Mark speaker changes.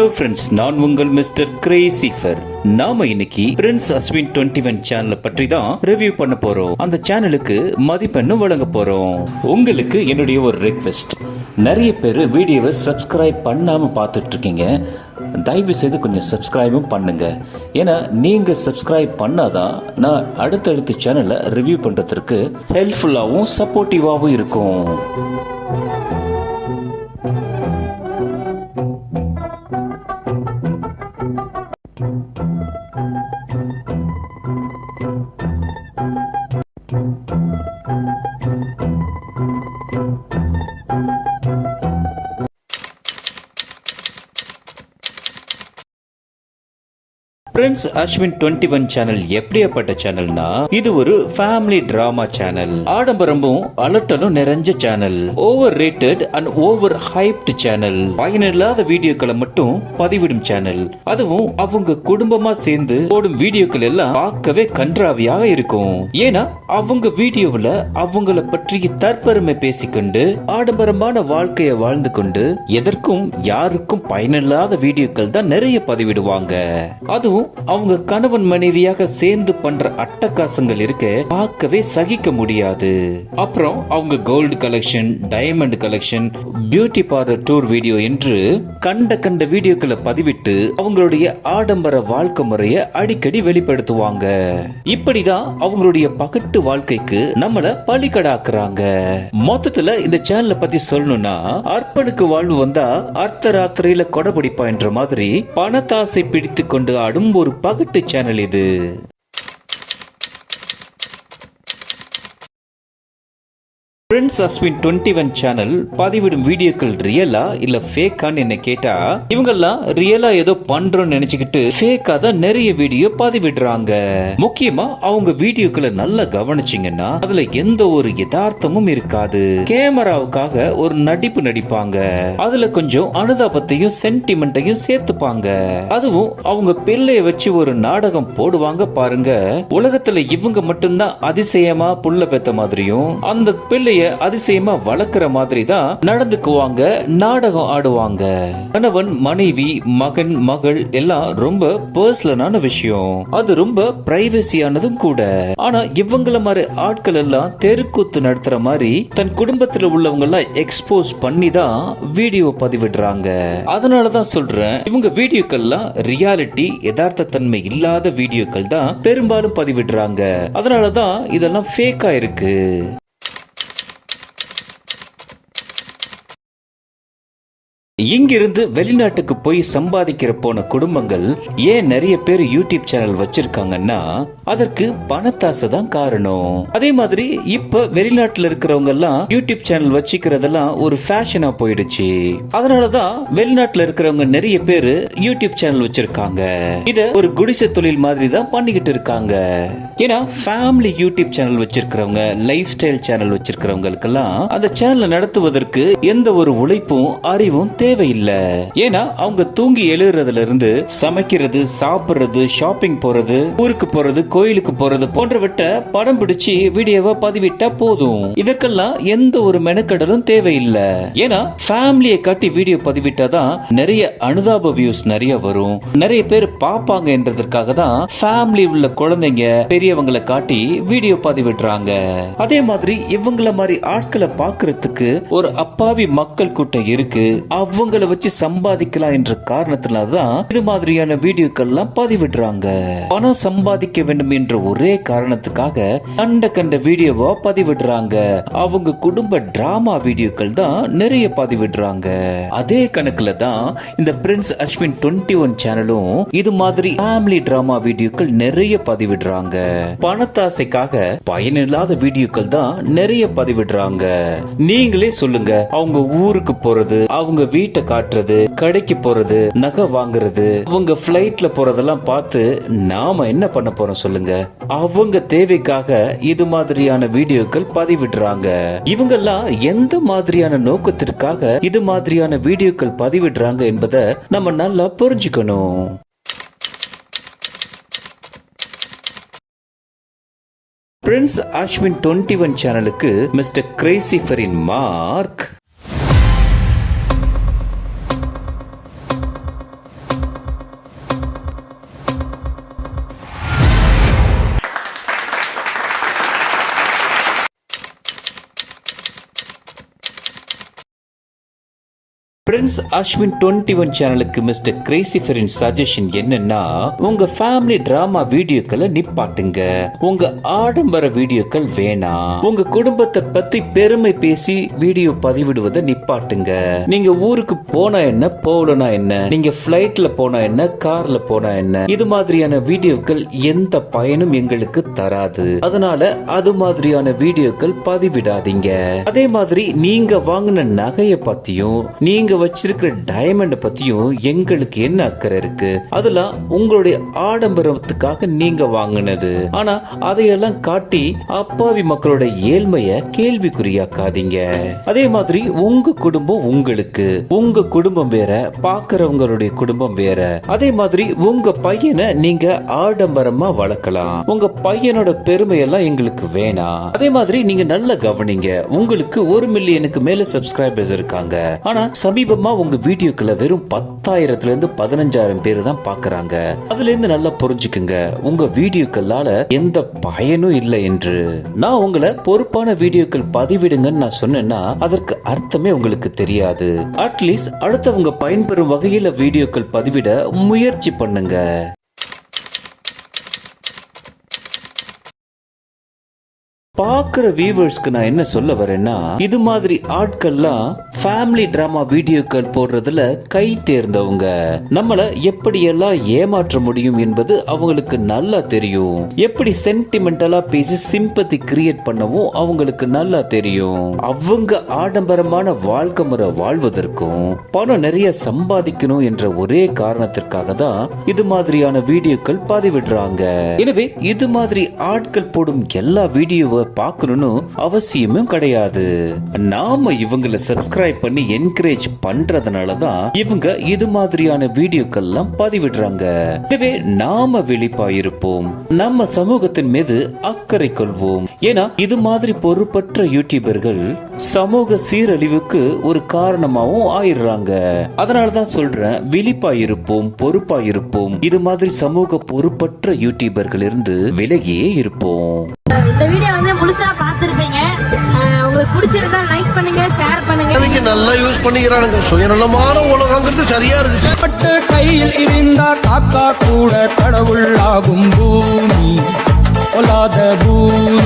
Speaker 1: Hello friends நான் உங்கள் mister கிரேசிஃபர் நாம இன்னைக்கு பிரின்ஸ் அஸ்வின் டுவெண்ட்டி ஒன் சேனலை பற்றி தான் ரிவ்யூ பண்ண போறோம். அந்த சேனலுக்கு மதிப்பெண்ணும் வழங்க போறோம். உங்களுக்கு என்னுடைய ஒரு ரெக்வெஸ்ட் நிறைய பேர் வீடியோவை சப்ஸ்கிரைப் பண்ணாம பார்த்துட்டு இருக்கீங்க தயவு செய்து கொஞ்சம் சப்ஸ்கிரைபும் பண்ணுங்க. ஏன்னா நீங்க சப்ஸ்கிரைப் பண்ணாதான் நான் அடுத்தடுத்த சேனலை ரிவ்யூ பண்றதுக்கு ஹெல்ப்ஃபுல்லாகவும் சப்போர்ட்டிவாகவும் இருக்கும். thank you friends Ashwin twenty one channel எப்படியாப்பட்ட சேனல்னா இது ஒரு ஃபேமிலி டிராமா சேனல் ஆடம்பரமும் அலட்டலும் நிறைஞ்ச channel overrated and overhyped channel பயனில்லாத வீடியோக்களை மட்டும் பதிவிடும் சேனல் அதுவும் அவங்க குடும்பமா சேர்ந்து போடும் வீடியோக்கள் எல்லாம் பார்க்கவே கன்றாவியாக இருக்கும். ஏன்னா அவங்க வீடியோவில் அவங்கள பற்றி தற்பெருமை பேசிக்கொண்டு ஆடம்பரமான வாழ்க்கையை வாழ்ந்து கொண்டு எதற்கும் யாருக்கும் பயனில்லாத வீடியோக்கள் தான் நிறைய பதிவிடுவாங்க. அதுவும் அவங்க கணவன் மனைவியாக சேர்ந்து பண்ற அட்டகாசங்கள் இருக்க பார்க்கவே சகிக்க முடியாது. அப்புறம் அவங்க gold collection diamond collection beauty parlour tour video என்று கண்ட கண்ட வீடியோக்களை பதிவிட்டு அவங்களுடைய ஆடம்பர வாழ்க்கை முறையை அடிக்கடி வெளிப்படுத்துவாங்க. இப்படிதான் அவங்களுடைய பகட்டு வாழ்க்கைக்கு நம்மள பலிகடாக்குறாங்க மொத்தத்துல இந்த சேனலை பத்தி சொல்லணும்னா அர்ப்பனுக்கு வாழ்வு வந்தா அர்த்த ராத்திரியில கொடபிடிப்பா என்ற மாதிரி பணத்தாசை பிடித்து கொண்டு ஆடும் ஒரு பகட்டு சேனல் இது. Friends Ashwin twenty one channel பதிவிடும் வீடியோக்கள் ரியலா இல்ல ஃபேக்கான்னு என்ன கேட்டா இவங்கெல்லாம் ரியலா ஏதோ பண்றோம்னு நினைச்சுக்கிட்டு ஃபேக்கா தான் நிறைய வீடியோ பதிவிடுறாங்க. முக்கியமா அவங்க வீடியோக்களை நல்லா கவனிச்சீங்கன்னா அதுல எந்த ஒரு யதார்த்தமும் இருக்காது. கேமராவுக்காக ஒரு நடிப்பு நடிப்பாங்க. அதுல கொஞ்சம் அனுதாபத்தையும் சென்டிமெண்ட்டையும் சேர்த்துப்பாங்க. அதுவும் அவங்க பிள்ளைய வச்சு ஒரு நாடகம் போடுவாங்க பாருங்க. உலகத்துல இவங்க மட்டும்தான் அதிசயமா புள்ள பெத்த மாதிரியும் அந்த பிள்ளைய அதிசயமா வளர்க்கிற மாதிரி தான் நடந்துக்குவாங்க நாடகம் ஆடுவாங்க. கணவன் மனைவி மகன் மகள் எல்லாம் ரொம்ப பர்சனலான விஷயம். அது ரொம்ப பிரைவசியானதும் கூட. ஆனா இவங்கள மாதிரி ஆட்கள் எல்லாம் தெருக்கூத்து நடத்துற மாதிரி தன் குடும்பத்துல உள்ளவங்க எல்லாம் எக்ஸ்போஸ் பண்ணி தான் வீடியோ பதிவிடுறாங்க. அதனால தான் சொல்றேன் இவங்க வீடியோக்கள்லாம் ரியாலிட்டி யதார்த்த தன்மை இல்லாத வீடியோக்கள் தான் பெரும்பாலும் பதிவிடுறாங்க. அதனால தான் இதெல்லாம் ஃபேக்கா இருக்கு. இங்கிருந்து வெளிநாட்டுக்கு போய் சம்பாதிக்கிற போன குடும்பங்கள் ஏன் நிறைய பேர் யூடியூப் சேனல் வச்சிருக்காங்கன்னா அதற்கு பணத்தாசை தான் காரணம். அதே மாதிரி இப்ப வெளிநாட்டுல இருக்கிறவங்க எல்லாம் யூடியூப் சேனல் வச்சுக்கிறதெல்லாம் ஒரு ஃபேஷனா போயிடுச்சு. அதனாலதான் வெளிநாட்டுல இருக்கிறவங்க நிறைய பேர் யூடியூப் சேனல் வச்சிருக்காங்க. இத ஒரு குடிசை தொழில் மாதிரி தான் பண்ணிக்கிட்டு இருக்காங்க. ஏன்னா ஃபேமிலி யூடியூப் சேனல் வச்சிருக்கிறவங்க லைஃப் ஸ்டைல் சேனல் வச்சிருக்கிறவங்களுக்கெல்லாம் அந்த சேனலை நடத்துவதற்கு எந்த ஒரு உழைப்பும் அறிவும் தேவையில்லை. ஏன்னா அவங்க தூங்கி எழுறதுல இருந்து சமைக்கிறது சாப்பிடுறது ஷாப்பிங் போறது ஊருக்கு போறது கோயிலுக்கு போறது போன்றவற்றை படம் பிடிச்சு வீடியோவை பதிவிட்டா போதும். இதற்கெல்லாம் எந்த ஒரு மெனக்கடலும் தேவையில்லை. ஏன்னா ஃபேமிலியை காட்டி வீடியோ பதிவிட்டாதான் நிறைய அனுதாப வியூஸ் நிறைய வரும். நிறைய பேர் பாப்பாங்க என்றதற்காக தான் ஃபேமிலி உள்ள குழந்தைங்க பெரியவங்களை காட்டி வீடியோ பதிவிடுறாங்க. அதே மாதிரி இவங்கள மாதிரி ஆட்களை பார்க்கறதுக்கு ஒரு அப்பாவி மக்கள் கூட்டம் இருக்கு. இவங்களை வச்சு சம்பாதிக்கலாம் என்ற காரணத்தினால தான் இது மாதிரியான வீடியோக்கள்லாம் பதிவிடுறாங்க. பணம் சம்பாதிக்க வேண்டும் என்ற ஒரே காரணத்துக்காக கண்ட கண்ட வீடியோவா பதிவிடுறாங்க. அவங்க குடும்ப டிராமா வீடியோக்கள் தான் நிறைய பதிவிடுறாங்க. அதே கணக்குல தான் இந்த பிரின்ஸ் அஸ்வின் டுவெண்ட்டி ஒன் சேனலும் இது மாதிரி ஃபேமிலி டிராமா வீடியோக்கள் நிறைய பதிவிடுறாங்க. பணத்தாசைக்காக பயனில்லாத வீடியோக்கள் தான் நிறைய பதிவிடுறாங்க. நீங்களே சொல்லுங்க அவங்க ஊருக்கு போறது அவங்க வீட்டை காட்டுறது கடைக்கு போறது நகை வாங்குறது அவங்க பிளைட்ல போறதெல்லாம் பார்த்து நாம என்ன பண்ண போறோம் சொல்லுங்க? அவங்க தேவைக்காக இது மாதிரியான வீடியோக்கள் பதிவிடுறாங்க. இவங்கெல்லாம் எந்த மாதிரியான நோக்கத்திற்காக இது மாதிரியான வீடியோக்கள் பதிவிடுறாங்க என்பதை நம்ம நல்லா புரிஞ்சுக்கணும். பிரின்ஸ் அஸ்வின் டுவெண்ட்டி ஒன் சேனலுக்கு mister கிரேசிஃபரின் mark prince Ashwin twenty one சேனலுக்கு மிஸ்டர் கிரேசிஃபரின் சஜஷன் என்னன்னா உங்க ஃபேமிலி டிராமா வீடியோக்களை நிப்பாட்டுங்க. உங்க ஆடம்பர வீடியோக்கள் வேணாம் உங்க குடும்பத்தை பத்தி பெருமை பேசி வீடியோ பதிவிடுவதை நிப்பாட்டுங்க. நீங்க ஊருக்கு போனா என்ன போகலனா என்ன? நீங்க பிளைட்ல போனா என்ன கார்ல போனா என்ன? இது மாதிரியான வீடியோக்கள் எந்த பயனும் எங்களுக்கு தராது. அதனால அது மாதிரியான வீடியோக்கள் பதிவிடாதீங்க. அதே மாதிரி நீங்க வாங்கின நகையை பத்தியும் நீங்க வச்சிருக்கிற டைமண்ட் பத்தியும் எங்களுக்கு என்ன அக்கறை இருக்கு? அதெல்லாம் உங்களுடைய ஆடம்பரத்துக்காக நீங்க வாங்கினது. ஆனா அதையெல்லாம் காட்டி அப்பாவி மக்களோட ஏழ்மைய கேள்விக்குறியாக்காதீங்க. அதே மாதிரி உங்க குடும்பம் உங்களுக்கு. உங்க குடும்பம் வேற பாக்குறவங்களுடைய குடும்பம் வேற. அதே மாதிரி உங்க பையனை நீங்க ஆடம்பரமா வளர்க்கலாம். உங்க பையனோட பெருமையெல்லாம் எங்களுக்கு வேணாம். அதே மாதிரி நீங்க நல்லா கவனிங்க. உங்களுக்கு ஒரு மில்லியனுக்கு மேல சப்ஸ்கிரைபர்ஸ் இருக்காங்க. ஆனா சமீபமா உங்க வீடியோக்களை வெறும் பத்தாயிரத்துல இருந்து பதினஞ்சாயிரம் பேர் தான் பாக்குறாங்க. அதுல இருந்து நல்லா புரிஞ்சுக்குங்க. உங்க வீடியோக்களால எந்த பயனும் இல்லை என்று. நான் உங்களை பொறுப்பான வீடியோக்கள் பதிவிடுங்கன்னு நான் சொன்னேன்னா அதற்கு அர்த்தமே உங்களுக்கு தெரியாது. அட்லீஸ்ட் அடுத்தவங்க பயன்பெறும் வகையில வீடியோக்கள் பதிவிட முயற்சி பண்ணுங்க. பார்க்குற வியூவர்ஸ்க்கு நான் என்ன சொல்ல வரேன்னா இது மாதிரி ஆட்கள்லாம் ஃபேமிலி டிராமா வீடியோக்கள் போடுறதுல கை தேர்ந்தவங்க. நம்மள எப்படியெல்லாம் ஏமாற்ற முடியும் என்பது அவங்களுக்கு நல்லா தெரியும். எப்படி சென்டிமெண்டலா பேசி சிம்பத்தி கிரியேட் பண்ணவும் அவங்களுக்கு நல்லா தெரியும். அவங்க ஆடம்பரமான வாழ்க்கை முறை வாழ்வதற்கும் பணம் நிறைய சம்பாதிக்கணும் என்ற ஒரே காரணத்திற்காக தான் இது மாதிரியான வீடியோக்கள் பதிவிடுறாங்க. எனவே இது மாதிரி ஆட்கள் போடும் எல்லா வீடியோவை பார்க்கணும்னு அவசியமும் கிடையாது. நாம இவங்களை சப்ஸ்கிரைப் பண்ணி என்கரேஜ் பண்றதுனால தான் இவங்க இது மாதிரியான வீடியோக்கள்லாம் பதிவிடுறாங்க. எனவே நாம விழிப்பாயிருப்போம் நம்ம சமூகத்தின் மீது அக்கறை கொள்வோம். ஏன்னா இது மாதிரி பொறுப்பற்ற யூடியூபர்கள் சமூக சீரழிவுக்கு ஒரு காரணமாகவும் ஆயிடுறாங்க. அதனால தான் சொல்றேன் விழிப்பா இருப்போம் பொறுப்பா இருப்போம் இது மாதிரி சமூக பொறுப்பற்ற யூடியூபர்கள் இருந்து விலகியே இருப்போம்.
Speaker 2: நல்லா யூஸ் பண்ணிக்கிறானுங்க. சுயநலமான உலகங்கிறது சரியா இருக்கு.
Speaker 3: பட்டு கையில் இருந்தா காக்கா கூட கடவுள் ஆகும் பூமி. பொல்லாத பூமி.